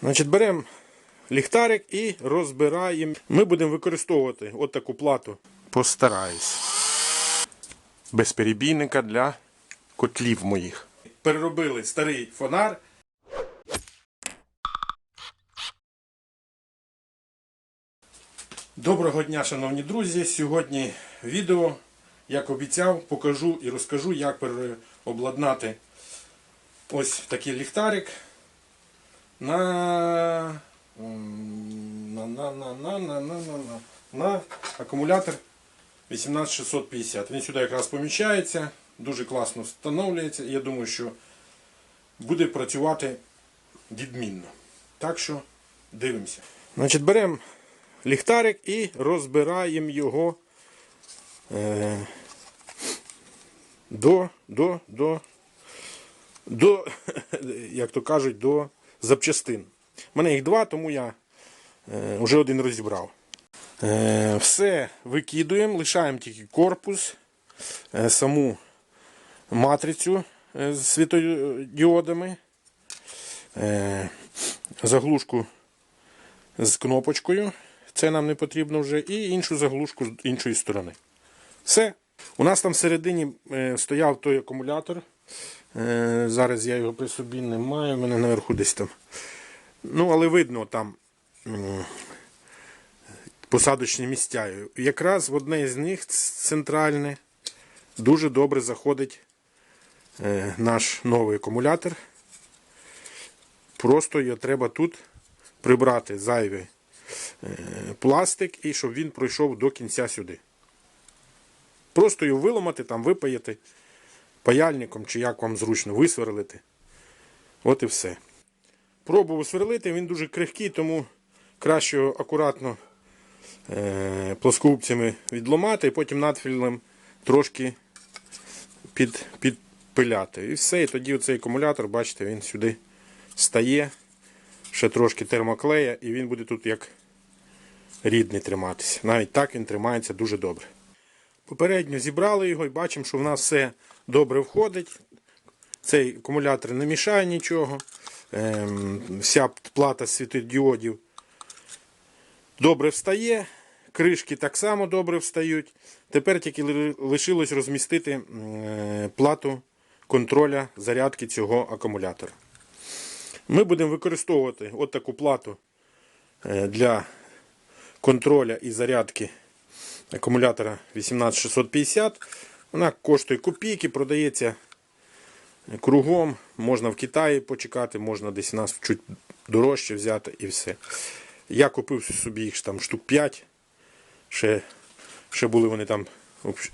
Значить, беремо ліхтарик і розбираємо. Ми будемо використовувати от таку плату. Постараюсь. Без перебійника для котлів моїх. Переробили старий фонар. Доброго дня, шановні друзі! Сьогодні відео, як обіцяв, покажу і розкажу, як переобладнати ось такий ліхтарик на на, на, на, на, на, на, на, на акумулятор 18650. Він сюди якраз поміщається, дуже класно встановлюється. Я думаю, що буде працювати відмінно. Так що дивимося. Значить, Беремо ліхтарик і розбираємо його е, до, до, до, до, як то кажуть, до запчастин. У мене їх два, тому я е, вже один розібрав. Е, все викидуємо, лишаємо тільки корпус, е, саму матрицю з світодіодами, заглушку з кнопочкою. Це нам не потрібно вже. І іншу заглушку з іншої сторони. Все. У нас там всередині стояв той акумулятор. Е, зараз я його при собі не маю, в мене наверху десь там. Ну, але видно там посадочні місця. Якраз в одне з них центральне дуже добре заходить е, наш новий акумулятор. Просто його треба тут прибрати зайвий е, пластик і щоб він пройшов до кінця сюди. Просто його виламати, там випаяти паяльником чи як вам зручно висверлити. От і все. Пробував сверлити, він дуже крихкий, тому краще акуратно е, плоскогубцями відломати і потім надфілем трошки під, підпиляти. І все. І тоді оцей акумулятор, бачите, він сюди стає. Ще трошки термоклея, і він буде тут як рідний триматися. Навіть так він тримається дуже добре. Попередньо зібрали його і бачимо, що в нас все добре входить. Цей акумулятор не мішає нічого. Ем, вся плата світодіодів добре встає. Кришки так само добре встають. Тепер тільки лишилось розмістити е, плату контроля зарядки цього акумулятора. Ми будемо використовувати от таку плату е, для контроля і зарядки акумулятора 18650. Вона коштує копійки, продається кругом. Можна в Китаї почекати, можна десь у нас чуть дорожче взяти і все. Я купив собі їх там штук 5. Ще, ще були вони там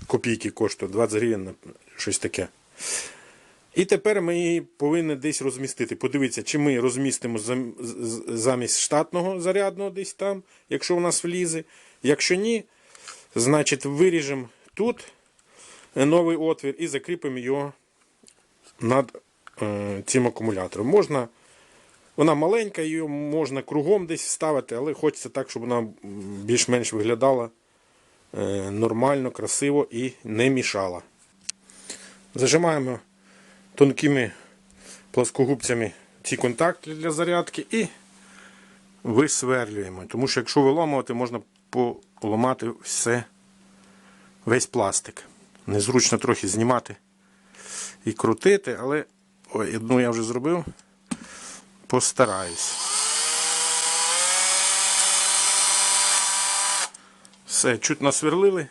копійки коштують, 20 гривень, щось таке. І тепер ми її повинні десь розмістити. Подивіться, чи ми розмістимо замість штатного зарядного десь там, якщо у нас влізе. Якщо ні, значить виріжемо тут новий отвір і закріпимо його над е, цим акумулятором. Можна, вона маленька, її можна кругом десь ставити, але хочеться так, щоб вона більш-менш виглядала е, нормально, красиво і не мішала. Зажимаємо тонкими плоскогубцями ці контакти для зарядки і висверлюємо. Тому що якщо виламувати, можна поламати все, весь пластик. Незручно трохи знімати і крутити, але ой, одну я вже зробив. Постараюсь. Все, чуть насверлили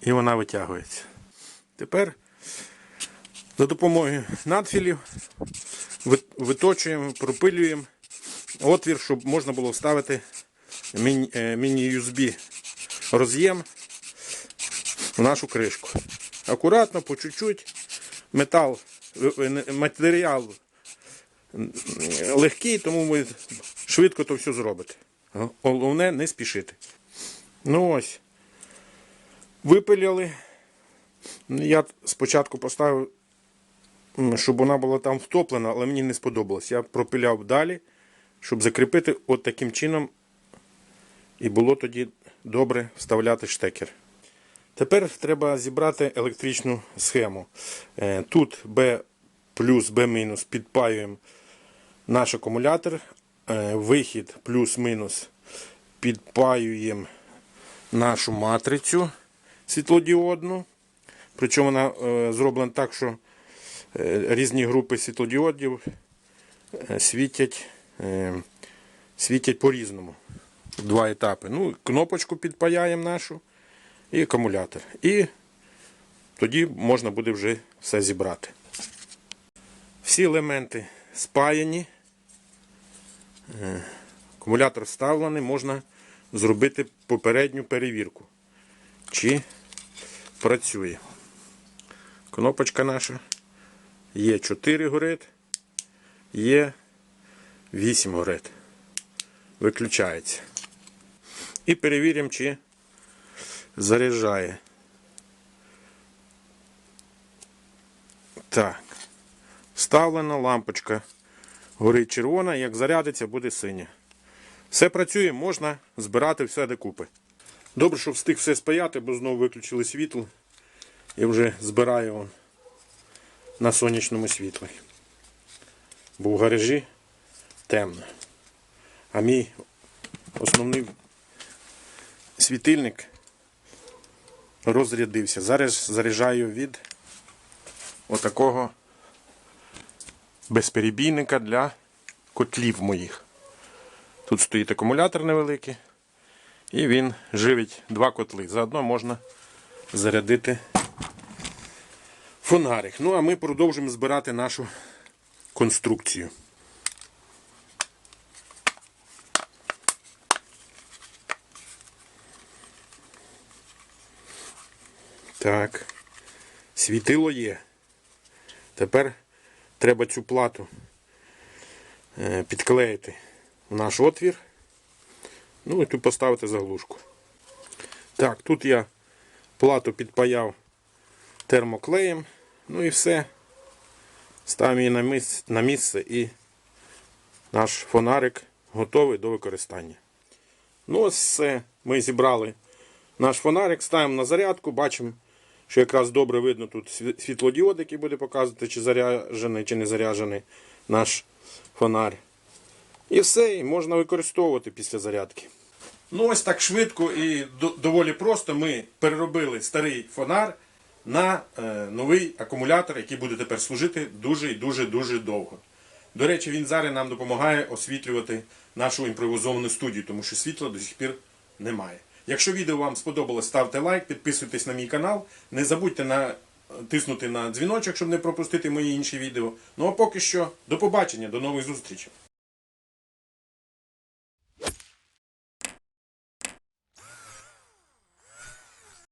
і вона витягується. Тепер за допомогою надфілів виточуємо, пропилюємо отвір, щоб можна було вставити е, міні-USB роз'єм в нашу кришку. Акуратно, по чуть-чуть. Метал, е, е, матеріал легкий, тому ви швидко то все зробите. Головне не спішити. Ну ось. Випиляли. Я спочатку поставив, щоб вона була там втоплена, але мені не сподобалось. Я пропиляв далі, щоб закріпити от таким чином. І було тоді добре вставляти штекер. Тепер треба зібрати електричну схему. Е, Тут B плюс B мінус підпаюємо наш акумулятор, е, вихід плюс-мінус підпаюємо нашу матрицю світлодіодну. Причому вона е, зроблена так, що різні групи світлодіодів світять, світять по-різному. Два етапи. Ну, кнопочку підпаяємо нашу і акумулятор. І тоді можна буде вже все зібрати. Всі елементи спаяні. Е, Акумулятор вставлений, можна зробити попередню перевірку, чи працює. Кнопочка наша. Є 4 горит, є 8 горит. Виключається. І перевіримо, чи заряджає. Так. Вставлена лампочка. Горить червона, як зарядиться, буде синя. Все працює, можна збирати все докупи. Добре, що встиг все спаяти, бо знову виключили світло. І вже збираю он на сонячному світлі. Бо в гаражі темно. А мій основний світильник розрядився. Зараз заряджаю від отакого безперебійника для котлів моїх. Тут стоїть акумулятор невеликий, і він живить два котли. Заодно можна зарядити фонарик. Ну, а ми продовжимо збирати нашу конструкцію. Так, світило є. Тепер треба цю плату е, підклеїти в наш отвір. Ну і тут поставити заглушку. Так, тут я плату підпаяв термоклеєм. Ну і все. Ставимо її на місце, на місце і наш фонарик готовий до використання. Ну, ось все. Ми зібрали наш фонарик, ставимо на зарядку, бачимо, що якраз добре видно тут сві- світлодіод, який буде показувати, чи заряджений, чи не заряджений наш фонарь. І все, і можна використовувати після зарядки. Ну, ось так швидко і доволі просто ми переробили старий фонар на е, новий акумулятор, який буде тепер служити дуже і дуже дуже довго. До речі, він зараз нам допомагає освітлювати нашу імпровізовану студію, тому що світла до сих пір немає. Якщо відео вам сподобалось, ставте лайк, підписуйтесь на мій канал. Не забудьте натиснути на дзвіночок, щоб не пропустити мої інші відео. Ну а поки що, до побачення, до нових зустрічей.